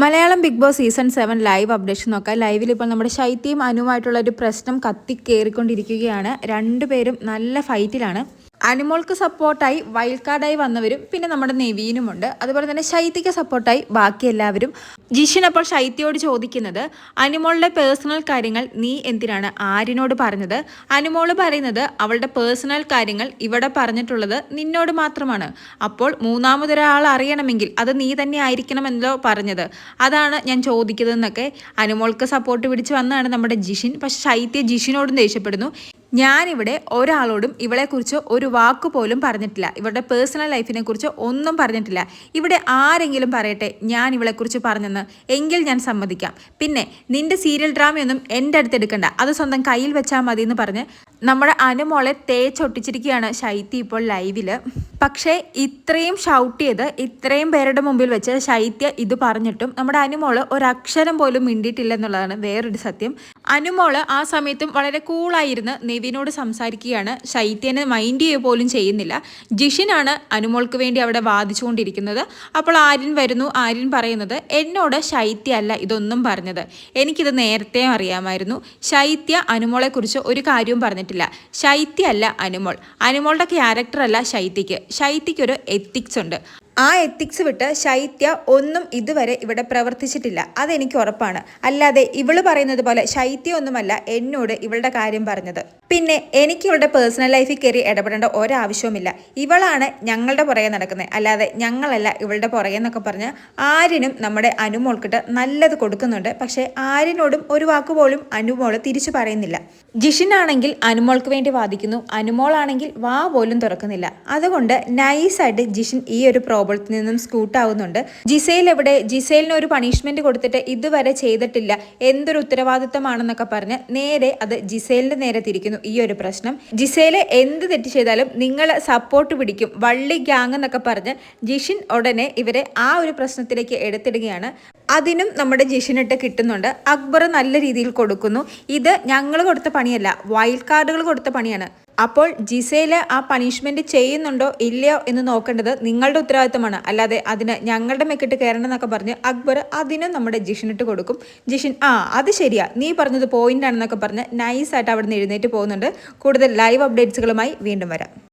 Malayalam Bigg Boss season seven live updation നോക്കാം. ലൈവിൽ ഇപ്പോൾ നമ്മുടെ ശൈത്യയും അനുമായിട്ടുള്ള ഒരു പ്രശ്നം കത്തിക്കേറിക്കൊണ്ടിരിക്കുകയാണ് രണ്ടുപേരും നല്ല ഫൈറ്റിലാണ്. അനിമോൾക്ക് സപ്പോർട്ടായി വൈൽഡ് കാർഡായി വന്നവരും പിന്നെ നമ്മുടെ നെവീനുമുണ്ട് അതുപോലെ തന്നെ ശൈത്യയ്ക്ക് സപ്പോർട്ടായി ബാക്കി എല്ലാവരും. ജിഷിൻ അപ്പോൾ ശൈത്യയോട് ചോദിക്കുന്നത് അനിമോളുടെ പേഴ്സണൽ കാര്യങ്ങൾ നീ എന്തിനാണ് ആരിനോട് പറഞ്ഞത്? അനിമോൾ പറയുന്നത് അവളുടെ പേഴ്സണൽ കാര്യങ്ങൾ ഇവിടെ പറഞ്ഞിട്ടുള്ളത് നിന്നോട് മാത്രമാണ്. അപ്പോൾ മൂന്നാമതൊരാൾ അറിയണമെങ്കിൽ അത് നീ തന്നെ ആയിരിക്കണമെന്നല്ലോ പറഞ്ഞത്. അതാണ് ഞാൻ ചോദിക്കുന്നതെന്നൊക്കെ അനിമോൾക്ക് സപ്പോർട്ട് പിടിച്ച് വന്നതാണ് നമ്മുടെ ജിഷിൻ. പക്ഷെ ശൈത്യ ജിഷിനോടും ദേഷ്യപ്പെടുന്നു. ഞാനിവിടെ ഒരാളോടും ഇവളെക്കുറിച്ച് ഒരു വാക്ക് പോലും പറഞ്ഞിട്ടില്ല. ഇവരുടെ പേഴ്സണൽ ലൈഫിനെ കുറിച്ച് ഒന്നും പറഞ്ഞിട്ടില്ല. ഇവിടെ ആരെങ്കിലും പറയട്ടെ ഞാൻ ഇവളെക്കുറിച്ച് പറഞ്ഞെന്ന് എങ്കിൽ ഞാൻ സമ്മതിക്കാം. പിന്നെ നിന്റെ സീരിയൽ ഡ്രാമയൊന്നും എന്റെ അടുത്ത് എടുക്കണ്ട. അത് സ്വന്തം കയ്യിൽ വെച്ചാൽ മതി എന്ന് പറഞ്ഞ് നമ്മുടെ അനുമോളെ തേച്ചൊട്ടിച്ചിരിക്കുകയാണ് ശൈത്യ ഇപ്പോൾ ലൈവിൽ പക്ഷേ ഇത്രയും ഷൗട്ട് ചെയ്ത് ഇത്രയും പേരുടെ മുമ്പിൽ വെച്ച് ശൈത്യ ഇത് പറഞ്ഞിട്ടും നമ്മുടെ അനുമോൾ ഒരക്ഷരം പോലും മിണ്ടിയിട്ടില്ല എന്നുള്ളതാണ് വേറൊരു സത്യം. അനുമോൾ ആ സമയത്തും വളരെ കൂളായിരുന്ന് നിവിനോട് സംസാരിക്കുകയാണ്. ശൈത്യനെ മൈൻഡ് ചെയ്യുക പോലും ചെയ്യുന്നില്ല. ജിഷിനാണ് അനുമോൾക്ക് വേണ്ടി അവിടെ വാദിച്ചുകൊണ്ടിരിക്കുന്നത്. അപ്പോൾ ആര്യൻ വരുന്നു. ആര്യൻ പറയുന്നത് എന്നോട് ശൈത്യ അല്ല ഇതൊന്നും പറഞ്ഞത്. എനിക്കിത് നേരത്തെ അറിയാമായിരുന്നു. ശൈത്യ അനുമോളെക്കുറിച്ച് ഒരു കാര്യവും പറഞ്ഞിട്ടില്ല. ശൈത്യ അല്ല അനുമോൾ. അനുമോളുടെ ക്യാരക്ടറല്ല ശൈത്യയ്ക്ക് ശൈത്യക്ക്. എത്തിക്സ് ഉണ്ട്. ആ എത്തിക്സ് വിട്ട് ശൈത്യ ഒന്നും ഇതുവരെ ഇവിടെ പ്രവർത്തിച്ചിട്ടില്ല. അതെനിക്ക് ഉറപ്പാണ്. അല്ലാതെ ഇവൾ പറയുന്നത് പോലെ ശൈത്യ ഒന്നുമല്ല എന്നോട് ഇവളുടെ കാര്യം പറഞ്ഞത്. പിന്നെ എനിക്ക് ഇവളുടെ പേഴ്സണൽ ലൈഫിൽ കയറി ഇടപെടേണ്ട ഒരാവശ്യവുമില്ല. ഇവളാണ് ഞങ്ങളുടെ പുറകെ നടക്കുന്നത്. അല്ലാതെ ഞങ്ങളല്ല ഇവളുടെ പുറകെ എന്നൊക്കെ പറഞ്ഞ് ആരിനും നമ്മുടെ അനുമോൾക്കിട്ട് നല്ലത് കൊടുക്കുന്നുണ്ട്. പക്ഷേ ആരിനോടും ഒരു വാക്ക് പോലും അനുമോൾ തിരിച്ചു പറയുന്നില്ല. ജിഷിനാണെങ്കിൽ അനുമോൾക്ക് വേണ്ടി വാദിക്കുന്നു. അനുമോളാണെങ്കിൽ വാ പോലും തുറക്കുന്നില്ല. അതുകൊണ്ട് നൈസായിട്ട് ജിഷിൻ ഈ ഒരു പ്രോബ്ലത്തിൽ നിന്നും സ്കൂട്ടാവുന്നുണ്ട് ജിസയിൽ എവിടെ ജിസയിലിന് ഒരു പണിഷ്മെന്റ് കൊടുത്തിട്ട് ഇതുവരെ ചെയ്തിട്ടില്ല. എന്തൊരു ഉത്തരവാദിത്തമാണെന്നൊക്കെ പറഞ്ഞ് നേരെ അത് ജിസേലിന്റെ നേരെ തിരിക്കുന്നു. ഈ ഒരു പ്രശ്നം. ജിസേല എന്ത് തെറ്റ് ചെയ്താലും നിങ്ങൾ സപ്പോർട്ട് പിടിക്കും. വള്ളി ഗ്യാങ് എന്നൊക്കെ പറഞ്ഞ് ജിഷിൻ ഉടനെ ഇവരെ ആ ഒരു പ്രശ്നത്തിലേക്ക് എടുത്തിടുകയാണ്. അതിനും നമ്മുടെ ജിഷിനിട്ട് കിട്ടുന്നുണ്ട്. അക്ബർ നല്ല രീതിയിൽ കൊടുക്കുന്നു. ഇത് ഞങ്ങൾ കൊടുത്ത പണിയല്ല വൈൽഡ് കാർഡുകൾ കൊടുത്ത പണിയാണ്. അപ്പോൾ ജിസയിൽ ആ പണിഷ്മെന്റ് ചെയ്യുന്നുണ്ടോ ഇല്ലയോ എന്ന് നോക്കേണ്ടത് നിങ്ങളുടെ ഉത്തരവാദിത്തമാണ്. അല്ലാതെ അതിന് ഞങ്ങളുടെ മെക്കിട്ട് കയറണം എന്നൊക്കെ പറഞ്ഞ് അക്ബർ അതിനും നമ്മുടെ ജിഷിനിട്ട് കൊടുക്കും. ജിഷിൻ ആ അത് ശരിയാ. നീ പറഞ്ഞത് പോയിന്റ് ആണെന്നൊക്കെ പറഞ്ഞ് നൈസായിട്ട് അവിടെ നിന്ന് എഴുന്നേറ്റ് പോകുന്നുണ്ട്. കൂടുതൽ ലൈവ് അപ്ഡേറ്റ്സുകളുമായി വീണ്ടും വരാം.